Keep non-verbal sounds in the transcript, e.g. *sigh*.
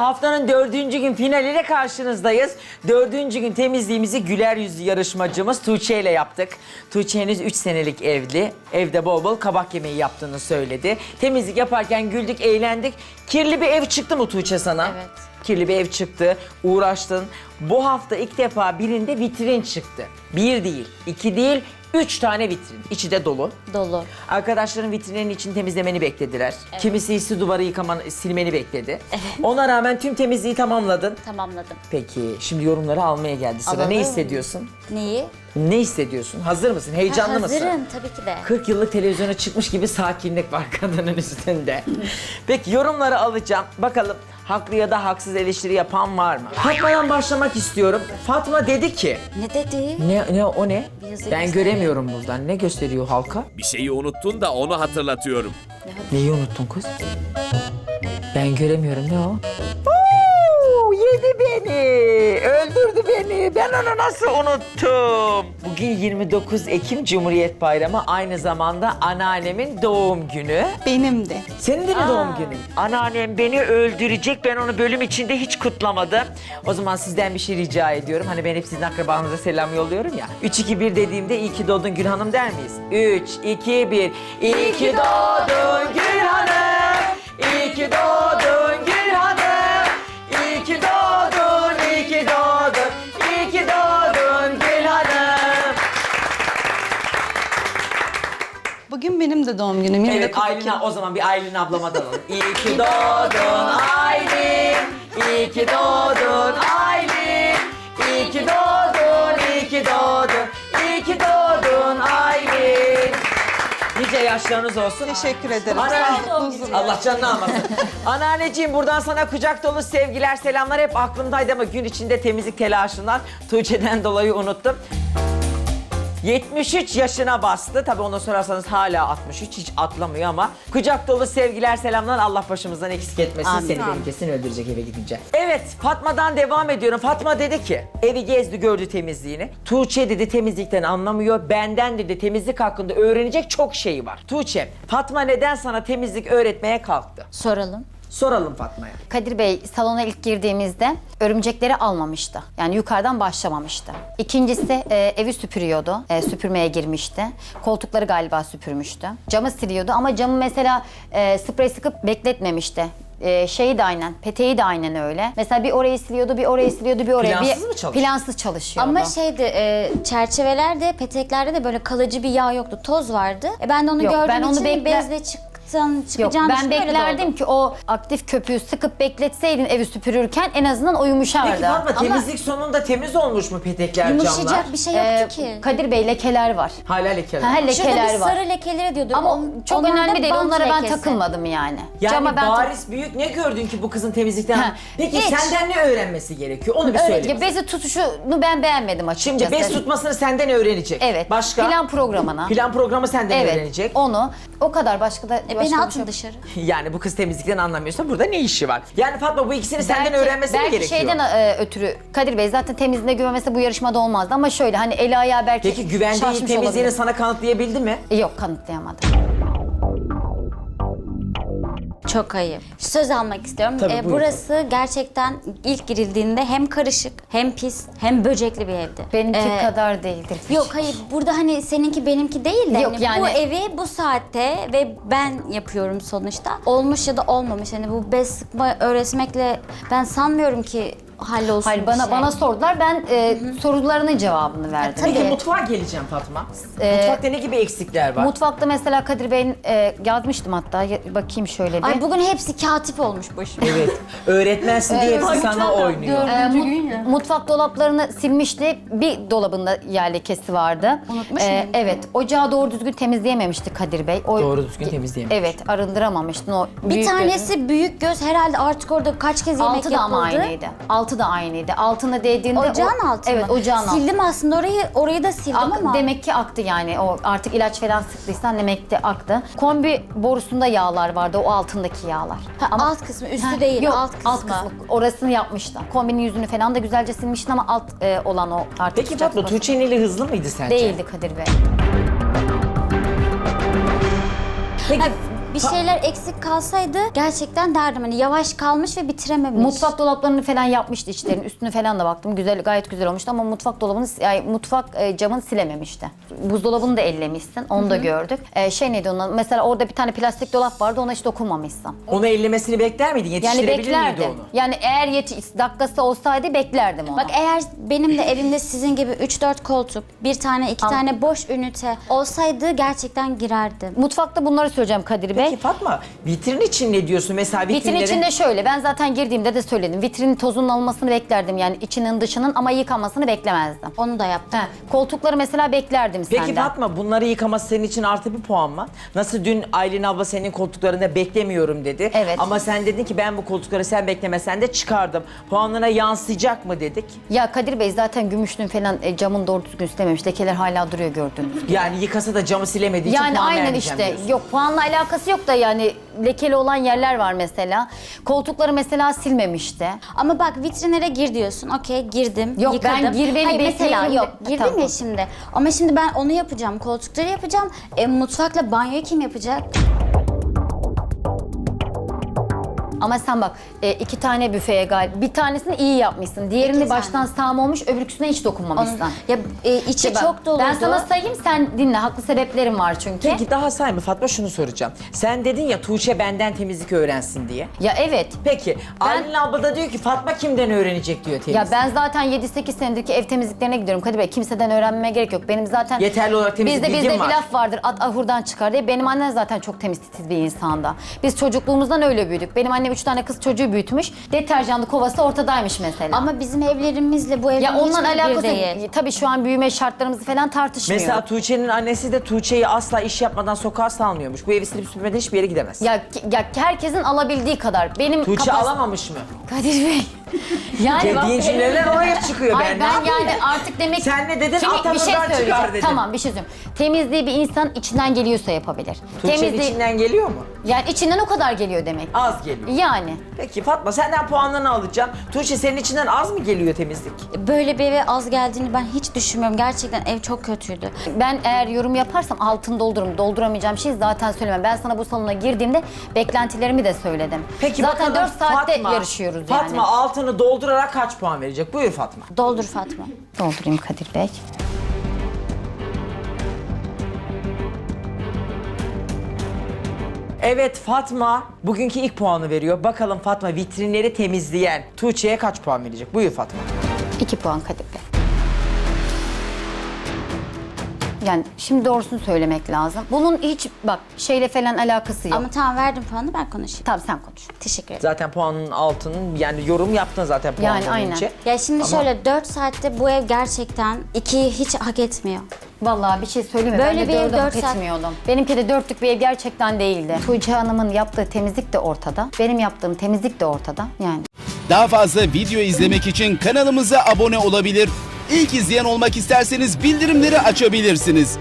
Haftanın dördüncü gün finaliyle karşınızdayız. Dördüncü gün temizliğimizi güler yüzlü yarışmacımız Tuğçe ile yaptık. Tuğçe henüz 3 senelik evli. Evde bol bol kabak yemeği yaptığını söyledi. Temizlik yaparken güldük, eğlendik. Kirli bir ev çıktı mı Tuğçe sana? Evet. Kirli bir ev çıktı, uğraştın. Bu hafta ilk defa birinde vitrin çıktı. Bir değil, iki değil, üç tane vitrin. İçi de dolu. Dolu. Arkadaşların vitrinlerin için temizlemeni beklediler. Kimisi ise duvarı yıkaman, silmeni bekledi. Ona rağmen tüm temizliği tamamladın. Tamamladım. Peki şimdi yorumları almaya geldi sıra. Alalım. Ne hissediyorsun? Neyi? Ne hissediyorsun? Hazır mısın? Heyecanlı Ha, mısın? hazırım tabii ki de. 40 yıllık televizyona çıkmış gibi sakinlik var *laughs* kadının üstünde. Peki yorumları alacağım. Bakalım haklı ya da haksız eleştiri yapan var mı? Fatma'dan başlamak istiyorum. Fatma dedi ki... Ne dedi? Ne, ne o ne? Yazı Ben gösteriyor. göremiyorum buradan. Ne gösteriyor halka? Bir şeyi unuttun da onu hatırlatıyorum. Neyi unuttun kız? Ben göremiyorum ne o? Oo, yedi beni. Öldürdü beni. Ben onu nasıl unuttum? Bugün 29 Ekim Cumhuriyet Bayramı. Aynı zamanda anneannemin doğum günü. Benim de. Senin de mi doğum günün? Anneannem beni öldürecek. Ben onu bölüm içinde hiç kutlamadım. O zaman sizden bir şey rica ediyorum. Hani ben hep sizin akrabanıza selam yolluyorum ya. 3, 2, 1 dediğimde iyi ki doğdun Gül Hanım der miyiz? 3, 2, 1. İyi ki doğdun Gül Hanım. İyi ki doğdun Bugün benim de doğum günüm. 29 Evet Aylin o zaman bir Aylin ablama da alalım. İyi ki doğdun Aylin. İyi ki doğdun Aylin. İyi ki doğdun, iyi ki doğdun. İyi ki doğdun Aylin. Nice yaşlarınız olsun. Teşekkür ederim. Ana- Sağlıklı. Allah canını almasın. *laughs* Anneanneciğim buradan sana kucak dolu sevgiler, selamlar. Hep aklımdaydı ama gün içinde temizlik telaşından Tuğçe'den dolayı unuttum. 73 yaşına bastı. Tabii ona sorarsanız hala 63. Hiç atlamıyor ama. Kucak dolu sevgiler, selamlar. Allah başımızdan eksik etmesin. Amin. Seni benim kesin öldürecek eve gidince. Evet, Fatma'dan devam ediyorum. Fatma dedi ki, evi gezdi gördü temizliğini. Tuğçe dedi temizlikten anlamıyor. Benden dedi temizlik hakkında öğrenecek çok şey var. Tuğçe, Fatma neden sana temizlik öğretmeye kalktı? Soralım. Soralım Fatma'ya. Kadir Bey salona ilk girdiğimizde örümcekleri almamıştı. Yani yukarıdan başlamamıştı. İkincisi e, evi süpürüyordu. E, süpürmeye girmişti. Koltukları galiba süpürmüştü. Camı siliyordu ama camı mesela e, sprey sıkıp bekletmemişti. E, şeyi de aynen, peteği de aynen öyle. Mesela bir orayı siliyordu, bir orayı siliyordu, bir oraya. Plansız bir, mı çalışıyor? Plansız çalışıyordu. Ama şeydi e, çerçevelerde, peteklerde de böyle kalıcı bir yağ yoktu. Toz vardı. E, ben de onu Yok, gördüğüm ben onu için bekle- bezle çıktın, Yok çıkacağını ben öyle beklerdim ki o aktif köpüğü sıkıp bekletseydin evi süpürürken en azından o yumuşardı. Peki Fatma Ama- temizlik sonunda temiz olmuş mu petekler, camlar? Yumuşayacak bir şey yoktu Ee, ki. Kadir Bey lekeler var. Hala lekeler. Ha, var. lekeler Şurada bir var. sarı lekeleri diyordu. Ama On- çok onlar da önemli değil. bant Onlara ben lekesi. takılmadım yani. Yani Cama ben bariz büyük ne gördün ki bu kızın temizlikten? Ha, Peki hiç. senden ne öğrenmesi gerekiyor? Onu bir Öyle, söyle. ya bezi tutuşunu ben beğenmedim açıkçası. Şimdi bez tutmasını senden öğrenecek. Evet. Başka? Plan programına. Plan programı senden evet. öğrenecek. Onu. O kadar başka da beni atın şey dışarı. *laughs* Yani bu kız temizlikten anlamıyorsa burada ne işi var? Yani Fatma bu ikisini senden öğrenmesi mi belki gerekiyor? şeyden e, ötürü Kadir Bey zaten temizliğine güvenmese bu yarışmada olmazdı ama şöyle hani eli ayağı belki Peki güvendiği şaşmış temizliğini olabilir. sana kanıtlayabildi mi? Yok kanıtlayamadı. Çok ayıp. Söz almak istiyorum. Tabii, Ee, buyur. burası gerçekten ilk girildiğinde hem karışık, hem pis, hem böcekli bir evdi. Benimki Ee, kadar değildir. Yok hayır burada hani seninki benimki değil de Yok, hani yani- bu evi bu saatte ve ben yapıyorum sonuçta. Olmuş ya da olmamış hani bu bez sıkma öğretmekle ben sanmıyorum ki hallolsun Hayır bir bana şey. bana sordular ben e, sorularının cevabını verdim. tabii. Peki mutfağa geleceğim Fatma. Ee, Mutfakta ne gibi eksikler var? Mutfakta mesela Kadir Bey'in e, yazmıştım hatta ya- bakayım şöyle bir. Ay bugün hepsi katip olmuş başıma. evet. Öğretmensin diye hepsi sana oynuyor. Ee, mut- mutfak dolaplarını silmişti. Bir dolabında yer lekesi vardı. Unutmuş muyum? Evet. Ocağı doğru düzgün temizleyememişti Kadir Bey. O, Doğru düzgün temizleyememiş. Evet, arındıramamıştın o Bir büyük gözü. tanesi büyük göz herhalde artık orada kaç kez yemek Altı da ama aynıydı. Altı da aynıydı. Altına değdiğinde... Ocağın o, altı Evet, mı? ocağın altı. Sildim aslında orayı, orayı da sildim Ama ama. demek ki aktı yani. O artık ilaç falan sıktıysan demek ki aktı. Kombi borusunda yağlar vardı. O altındaki yağlar. Ha, Ama alt kısmı, üstü Ha, değil, yok, alt kısmı. Alt kısmı. Orasını yapmıştı. Kombinin yüzünü falan da güzelce silmiştin ama alt e, olan o artık Peki sıcak Fatma basın. Tuğçe'nin eli hızlı mıydı sence? Değildi Kadir Bey. Peki Ha, bir şeyler eksik kalsaydı gerçekten derdim hani yavaş kalmış ve bitirememiş. Mutfak dolaplarını falan yapmıştı içlerin. Üstünü falan da baktım. Güzel gayet güzel olmuştu ama mutfak dolabını yani mutfak e, camını silememişti. Buzdolabını da ellemişsin. Onu da gördük. E, şey neydi onun? adı? Mesela orada bir tane plastik dolap vardı. Ona hiç dokunmamışsın. Onu ellemesini bekler miydin? Yani Yetiştirebilir miydi beklerdim. onu? Yani eğer yeti- dakikası olsaydı beklerdim onu. Bak eğer benim de evimde sizin gibi 3-4 koltuk, bir tane iki tane boş ünite olsaydı gerçekten girerdim. Mutfakta bunları söyleyeceğim Kadir Bey. Peki Fatma vitrin için ne diyorsun? Mesela Vitrin vitrinleri... içinde şöyle, ben zaten girdiğimde de söyledim. Vitrinin tozunun alınmasını beklerdim yani içinin dışının ama yıkanmasını beklemezdim. Onu da yaptım. He, koltukları mesela beklerdim Peki senden. Fatma bunları yıkaması senin için artı bir puan mı? Nasıl dün Aylin abla senin koltuklarında beklemiyorum dedi. Evet. Ama sen dedin ki ben bu koltukları sen beklemesen de çıkardım. Puanına yansıyacak mı dedik. Ya Kadir Bey zaten gümüşlüğün falan e, camın doğru düzgün silememiş. Lekeler hala duruyor gördüğünüz gibi. Yani yıkasa da camı silemediği için Yani puan aynen vermeyeceğim işte. diyorsun. Yok puanla alakası yok da yani lekeli olan yerler var mesela. Koltukları mesela silmemişti. Ama bak vitrinlere gir diyorsun. Okey girdim, Yok, yıkadım. ben girmeni Hayır mesela bekliyorum yok girdim Tamam. ya şimdi. Ama şimdi ben onu yapacağım, koltukları yapacağım. E, mutfakla banyoyu kim yapacak? Ama sen bak e, iki tane büfeye galiba. Bir tanesini iyi yapmışsın. Diğerini İki tane. baştan sağma olmuş. Öbürküsüne hiç dokunmamışsın. Onun, ya e, içi bak, çok doluydu. Ben sana sayayım sen dinle. Haklı sebeplerim var çünkü. Peki daha sayma Fatma şunu soracağım. Sen dedin ya Tuğçe benden temizlik öğrensin diye. Ya evet. Peki Aylin abla da diyor ki Fatma kimden öğrenecek diyor temizlik. Ya ben zaten 7-8 senedir ki ev temizliklerine gidiyorum Kadir Bey. Kimseden öğrenmeme gerek yok. Benim zaten... Yeterli olarak temizlik Bizde, bizde var. bir laf vardır. At ahurdan çıkar diye. Benim annem zaten çok temiz titiz bir insanda. Biz çocukluğumuzdan öyle büyüdük. Benim annem 3 tane kız çocuğu büyütmüş. Deterjanlı kovası ortadaymış mesela. Ama bizim evlerimizle bu evin ya hiçbiri bir alakası değil. yok. Tabii şu an büyüme şartlarımızı falan tartışmıyor. Mesela Tuğçe'nin annesi de Tuğçe'yi asla iş yapmadan sokağa salmıyormuş. Bu evi silip süpürmeden hiçbir yere gidemez. ya, ya herkesin alabildiği kadar. Benim Tuğçe kapas- alamamış mı? Kadir Bey. *laughs* Yani bak- Dediğin cümleler oraya çıkıyor. Hayır ben, ben, ne yapayım? yani artık demek Sen ne dedin? Şimdi At bir şey çıkar söyleyeceğim. dedin. Tamam bir şey söyleyeyim. Temizliği bir insan içinden geliyorsa yapabilir. Tuğçe'nin Temizliği içinden geliyor mu? yani içinden o kadar geliyor demek. Az geliyor. Yani Peki Fatma senden puanlarını alacağım. Tuğçe senin içinden az mı geliyor temizlik? Böyle bir eve az geldiğini ben hiç düşünmüyorum. Gerçekten ev çok kötüydü. ben eğer yorum yaparsam altını doldururum. Dolduramayacağım şeyi zaten söylemem. Ben sana bu salona girdiğimde beklentilerimi de söyledim. Peki zaten bakalım 4 saatte Fatma, yarışıyoruz Fatma yani. altını doldurarak kaç puan verecek? Buyur Fatma. Doldur Fatma. Doldurayım Kadir Bey. Evet Fatma bugünkü ilk puanı veriyor. Bakalım Fatma vitrinleri temizleyen Tuğçe'ye kaç puan verecek? Buyur Fatma. 2 puan Kadir Bey. Yani şimdi doğrusunu söylemek lazım. Bunun hiç bak şeyle falan alakası yok. Ama tamam verdim puanı ben konuşayım. Tamam sen konuş. Teşekkür ederim. Zaten puanın altının yani yorum yaptın zaten puandan Yani aynen. önce. Ya şimdi Ama- şöyle 4 saatte bu ev gerçekten 2'yi hiç hak etmiyor. Vallahi bir şey söyleyeyim mi? Böyle ben de bir ev hak dört saat- etmiyordum. Benimki de dörtlük bir ev gerçekten değildi. Tuğçe Hanım'ın yaptığı temizlik de ortada. Benim yaptığım temizlik de ortada. Yani. Daha fazla video izlemek için kanalımıza abone olabilir. İlk izleyen olmak isterseniz bildirimleri açabilirsiniz.